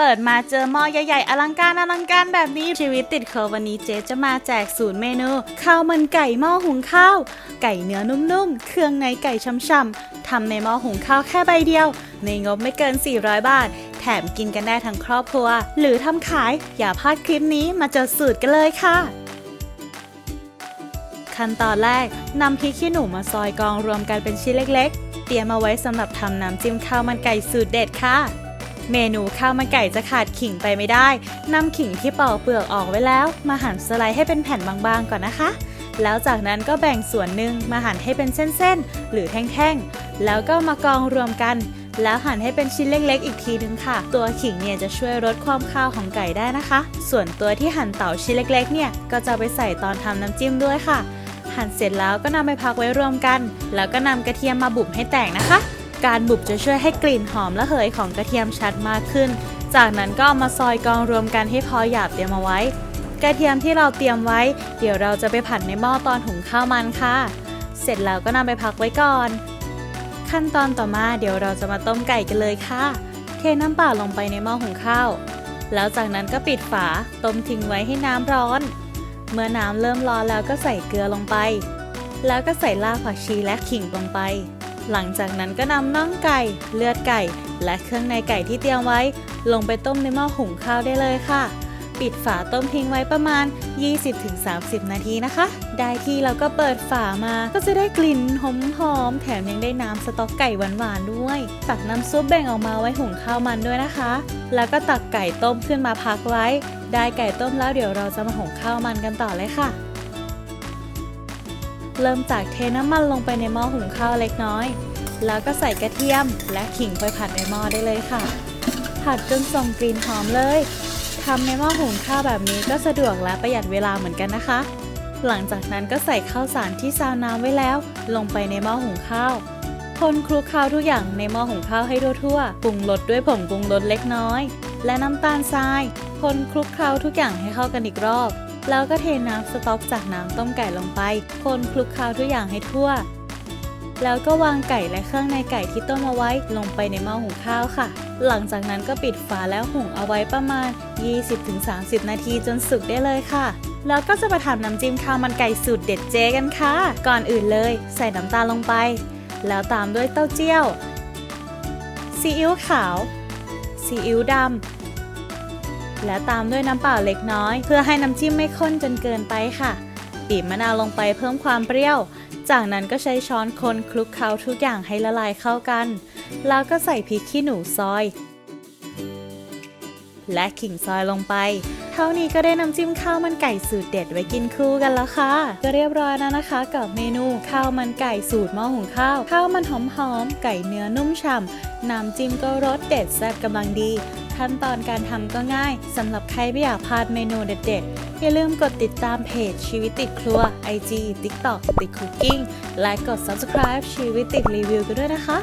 เปิดมาเจอหม้อใหญ่ๆ อลังการอลังการแบบนี้ชีวิตติดเคอร์วันนี้เจ๊จะมาแจกสูตรเมนู ข้าวมันไก่หม้อหุงข้าว ไก่เนื้อนุ่มๆ เครื่องในไก่ช่ำๆทำในหม้อหุงข้าวแค่ใบเดียว ในงบไม่เกิน 400 บาท แถมกินกันได้ทั้งครอบครัว หรือทำขายอย่าพลาดคลิปนี้มาเจอสูตรกันเลยค่ะขั้นตอนแรกนำพริกขี้หนูมาซอยกองรวมกันเป็นชิ้นเล็ก ๆ เตรียมเอาไว้สำหรับทำน้ำจิ้มข้าวมันไก่สูตรเด็ดค่ะ เมนูข้าวมันไก่จะขาดขิงไปไม่ได้นำขิงที่ปอกเปลือกออกไว้แล้ว มาหั่นสไลด์ให้เป็นแผ่นบางๆก่อนนะคะ แล้วจากนั้นก็แบ่งส่วนหนึ่งมาหั่นให้เป็นเส้นๆ หรือแท่งๆ แล้วก็มากองรวมกัน แล้วหั่นให้เป็นชิ้นเล็กๆ อีกทีนึงค่ะ ตัวขิงเนี่ยจะช่วยลดความคาวของไก่ได้นะคะ ส่วนตัวที่หั่นเต่าชิ้นเล็กๆ เนี่ยก็จะไปใส่ตอนทำน้ำจิ้มด้วยค่ะ หั่นเสร็จแล้วก็นำไปพักไว้รวมกัน แล้วก็นำกระเทียมมาบุบให้แตกนะคะ การบุบจะช่วยให้กลิ่นหอมระเหยของกระเทียมชัดมากขึ้น จากนั้นก็เอามาซอยกองรวมกันให้พอหยาบเตรียมเอาไว้ กระเทียมที่เราเตรียมไว้ เดี๋ยวเราจะไปผัดในหม้อตอนหุงข้าวมันค่ะ เสร็จแล้วก็นำไปพักไว้ก่อน ขั้นตอนต่อมาเดี๋ยวเราจะมาต้มไก่กันเลยค่ะ เทน้ำเปล่าลงไปในหม้อหุงข้าว แล้วจากนั้นก็ปิดฝาต้มทิ้งไว้ให้น้ำร้อน เมื่อน้ำเริ่มร้อนแล้วก็ใส่เกลือลงไป แล้วก็ใส่รากผักชีและขิงลงไป หลังจากนั้นก็นำน่องไก่ เลือดไก่ และเครื่องในไก่ที่เตรียมไว้ ลงไปต้มในหม้อหุงข้าวได้เลยค่ะ ปิดฝาต้มทิ้งไว้ประมาณ 20-30 นาทีนะคะ ได้ที่เราก็เปิดฝามาก็จะได้กลิ่นหอมๆแถมยังได้น้ำสต๊อกไก่หวานๆด้วย ตักน้ำซุปแบ่งออกมาไว้หุงข้าวมันด้วยนะคะ แล้วก็ตักไก่ต้มขึ้นมาพักไว้ ได้ไก่ต้มแล้วเดี๋ยวเราจะมาหุงข้าวมันกันต่อเลยค่ะ เริ่มจากเทน้ำมันลงไปในหม้อหุงข้าวเล็กน้อย แล้วก็ใส่กระเทียมและขิงไปผัดในหม้อได้เลยค่ะ ผัดจนส่งกลิ่นหอมเลยทำในหม้อหุงข้าวแบบนี้ก็สะดวกและประหยัดเวลาเหมือนกันนะคะ หลังจากนั้นก็ใส่ข้าวสารที่ซาวน้ำไว้แล้ว ลงไปในหม้อหุงข้าว คนคลุกเคล้าทุกอย่างในหม้อหุงข้าวให้ทั่วๆปรุงรสด้วยผงปรุงรสเล็กน้อย และน้ำตาลทราย คนคลุกเคล้าทุกอย่างให้เข้ากันอีกรอบ แล้วก็เทน้ำสต๊อกจากน้ำต้มไก่ลงไป คนคลุกเคล้าทุกอย่างให้ทั่ว แล้วก็วางไก่และเครื่องในไก่ที่ต้มเอาไว้ลงไปในหม้อหุงข้าวค่ะ หลังจากนั้นก็ปิดฝาแล้วหุงเอาไว้ประมาณ 20-30 นาทีจนสุกได้เลยค่ะ แล้วก็จะมาทำน้ำจิ้มข้าวมันไก่สูตรเด็ดเจกันค่ะ ก่อนอื่นเลย ใส่น้ำตาลลงไป แล้วตามด้วยเต้าเจี้ยวซีอิ๊วขาวซีอิ๊วดำ และตามด้วยน้ำเปล่าเล็กน้อย เพื่อให้น้ำจิ้มไม่ข้นจนเกินไปค่ะบีบมะนาวลงไปเพิ่มความเปรี้ยว จากนั้นก็ใช้ช้อนคนคลุกเคล้าทุกอย่างให้ละลายเข้ากัน แล้วก็ใส่พริกขี้หนูซอย และขิงซอยลงไป เท่านี้ก็ได้น้ำจิ้มข้าวมันไก่สูตรเด็ดไว้กินคู่กันแล้วค่ะ ก็เรียบร้อยแล้วนะคะ กับเมนูข้าวมันไก่สูตรหม้อหุงข้าว ข้าวมันหอมๆไก่เนื้อนุ่มฉ่ำน้ำจิ้มก็รสเด็ดแซ่บกำลังดี ขั้นตอนการทำก็ง่ายสำหรับใครไม่อยากพลาดเมนูเด็ดๆ อย่าลืมกดติดตามเพจชีวิตติดครัว IG TikTok ติดคุกกิ้งและกด subscribe ชีวิตติดรีวิวกันด้วยนะคะ